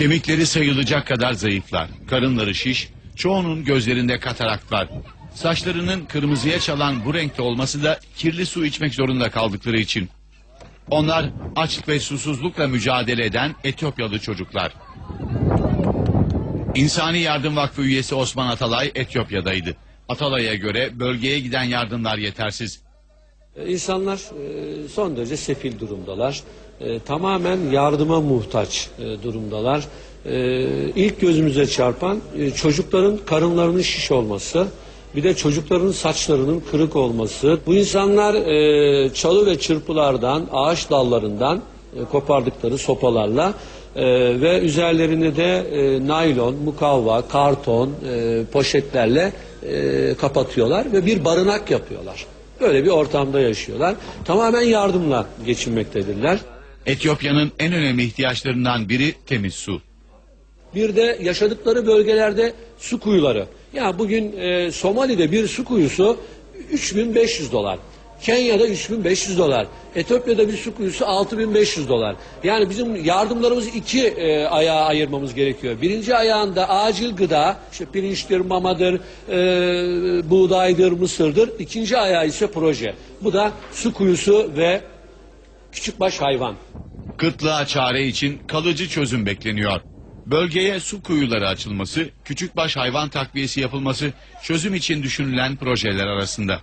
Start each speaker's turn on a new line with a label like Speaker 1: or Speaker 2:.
Speaker 1: Kemikleri sayılacak kadar zayıflar. Karınları şiş, çoğunun gözlerinde katarakt var. Saçlarının kırmızıya çalan bu renkte olması da kirli su içmek zorunda kaldıkları için. Onlar açlık ve susuzlukla mücadele eden Etiyopyalı çocuklar. İnsani Yardım Vakfı üyesi Osman Atalay Etiyopya'daydı. Atalay'a göre bölgeye giden yardımlar yetersiz.
Speaker 2: E, İnsanlar e, son derece sefil durumdalar. E, Tamamen yardıma muhtaç durumdalar. İlk gözümüze çarpan çocukların karınlarının şiş olması. Bir de çocukların saçlarının kırık olması. Bu insanlar çalı ve çırpılardan, ağaç dallarından kopardıkları sopalarla ve üzerlerini de naylon, mukavva, karton, poşetlerle kapatıyorlar ve bir barınak yapıyorlar. Böyle bir ortamda yaşıyorlar. Tamamen yardımla geçinmektedirler.
Speaker 1: Etiyopya'nın en önemli ihtiyaçlarından biri temiz su.
Speaker 2: Bir de yaşadıkları bölgelerde su kuyuları. Ya bugün e, Somali'de bir su kuyusu 3500 dolar. Kenya'da 3500 dolar. Etiyopya'da bir su kuyusu 6500 dolar. Yani bizim yardımlarımızı iki e, ayağa ayırmamız gerekiyor. Birinci ayağında acil gıda, işte pirinçtir, mamadır, e, buğdaydır, mısırdır. İkinci ayağı ise proje. Bu da su kuyusu ve küçükbaş hayvan.
Speaker 1: Kıtlığa çare için kalıcı çözüm bekleniyor. Bölgeye su kuyuları açılması, küçükbaş hayvan takviyesi yapılması çözüm için düşünülen projeler arasında.